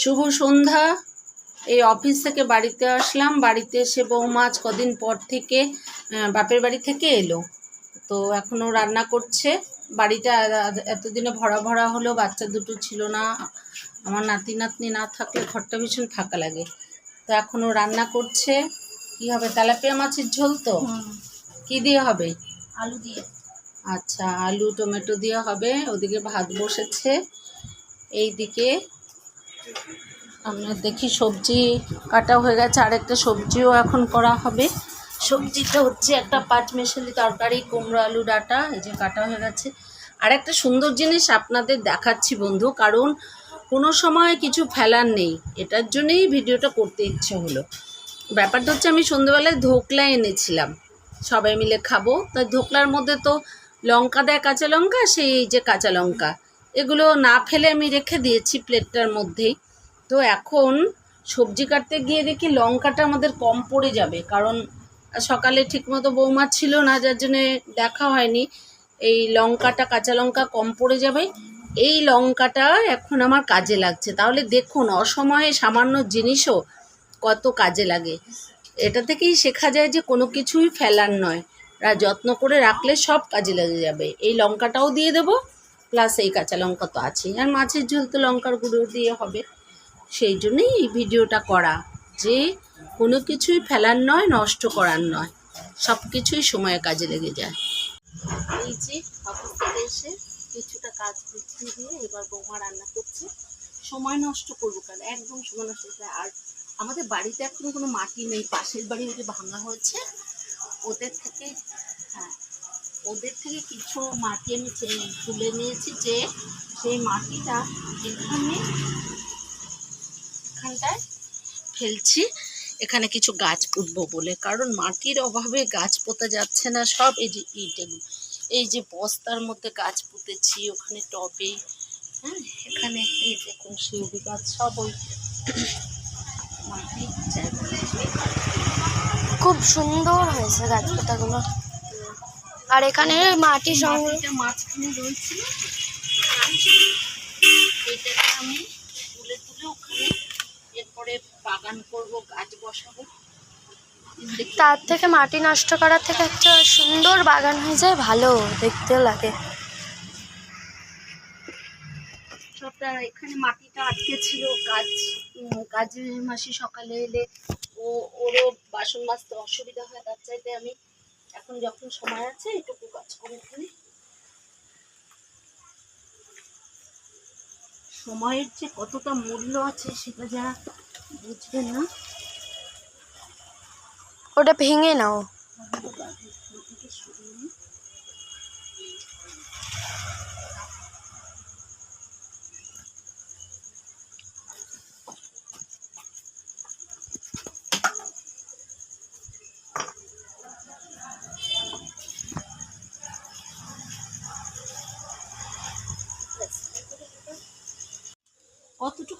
শুভ সন্ধ্যা। এই অফিস থেকে বাড়িতে আসলাম। বাড়িতে এসে বৌমা আজ কদিন পর থেকে বাপের বাড়ি থেকে এলো। তো এখনও রান্না করছে। বাড়িটা এতদিনে ভরা ভরা হলো বাচ্চা দুটো ছিল না। আমার নাতি নাতনি না থাকলে ঘরটা ভীষণ ফাঁকা লাগে। তো এখনও রান্না করছে। কি হবে তেলাপিয়া মাছের ঝোল তো? কি দিয়ে হবে? আলু দিয়ে। আচ্ছা আলু টমেটো দিয়ে হবে। ওদিকে ভাত বসেছে। এইদিকে আমরা দেখি সবজি কাটা হয়ে গেছে, আরেকটা সবজিও এখন করা হবে। সবজিটা হচ্ছে একটা পাঁচ মেশালি তরকারি, কুমড়ো আলু ডাটা, এই যে কাটা হয়ে গেছে। আর একটা সুন্দর জিনিস আপনাদের দেখাচ্ছি বন্ধু, কারণ কোনো সময় কিছু ফেলার নেই, এটার জন্যই ভিডিওটা করতে ইচ্ছে হলো। ব্যাপারটা হচ্ছে আমি সন্ধ্যেবেলায় ধোকলা এনেছিলাম, সবাই মিলে খাব। তাই ধোকলার মধ্যে তো লঙ্কা দেয় কাঁচা লঙ্কা, সেই যে কাঁচা লঙ্কা। এগুলো না ফেলে আমি রেখে দিয়েছি প্লেটটার মধ্যেই। তো এখন সবজি কাটতে গিয়ে দেখি লঙ্কাটা আমাদের কম পড়ে যাবে, কারণ সকালে ঠিকমতো বৌমা ছিল না, যার জন্যে দেখা হয়নি। এই লঙ্কাটা, কাঁচা লঙ্কা কম পড়ে যাবে। এই লঙ্কাটা এখন আমার কাজে লাগছে। তাহলে দেখুন, অসময়ে সামান্য জিনিসও কত কাজে লাগে। এটা থেকেই শেখা যায় যে কোনো কিছুই ফেলার নয়। যত্ন করে রাখলে সব কাজে লেগে যাবে। এই লঙ্কাটাও দিয়ে দেবো। প্লাস এই কাঁচা লঙ্কা তো আছেই। আর মাছের ঝোল তো লঙ্কার গুঁড়ো দিয়ে হবে। সেই জন্যই এই ভিডিওটা করা। যে কোনো কিছুই ফেলার নয়, নষ্ট করার নয়। সব কিছুই সময়ে কাজে লেগে যায়। এই যে অফিস থেকে এসে কিছুটা কাজ গুছিয়ে দিয়ে এবার বৌমা রান্না করছে। সময় নষ্ট করব কেন? একদম সময় নষ্ট আর আমাদের বাড়িতে এখন কোনো মাটি নেই। পাশের বাড়ি ওই ভাঙা হয়েছে, ওদের থেকে হ্যাঁ ওদের থেকে কিছু মাটি আমি তুলে নিয়েছি যে সেই মাটিটা এখানে এখানটায় ফেলছি। এখানে কিছু গাছ পুঁতবো বলে। কারণ মাটির অভাবে গাছ পোতা যাচ্ছে না। সব এই যে ইট এই যে বস্তার মধ্যে গাছ পুঁতেছি, ওখানে টবে। হ্যাঁ এখানে এই দেখুন শিউলি গাছ, সব ওই মাটির খুব সুন্দর হয়েছে গাছ পাতাগুলো। আর এখানে মাটি মাটিটা মাঝখানে রয়েছিল এটাকে আমি তুলে তুলে ওখানে এরপরে বাগান করব গাছ বসাবো। তার থেকে মাটি নষ্ট করার থেকে একটা সুন্দর বাগান হয়ে যায় ভালো দেখতে লাগে। সবটা এখানে মাটিটা আটকে ছিল উম, কাজে মাসি সকালে এলে ও ওরও বাসন মাজতে অসুবিধা হয় তার চাইতে আমি এখন যখন সময় আছে এটুকু কাজ করে ফেলি। সময়ের যে কতটা মূল্য আছে সেটা যা বুঝবেন না। ওটা ভেঙে নাও।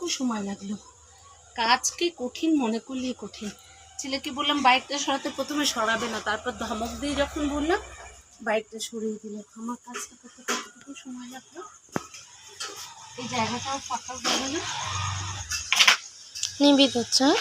কতটুকু সময় লাগল? কাজকে কঠিন? মনে করলেই কঠিন। ছেলেকে বললাম, বাইকটা সরাতে প্রথমে সরাবে না। তারপর ধমক দিয়ে যখন বললাম বাইকটা সরিয়ে দিল। আমার কাজটা করতে কতটুকু সময় লাগল? এই জায়গাটাও ফাঁকা হবে না? নিবিদ হচ্ছে হ্যাঁ?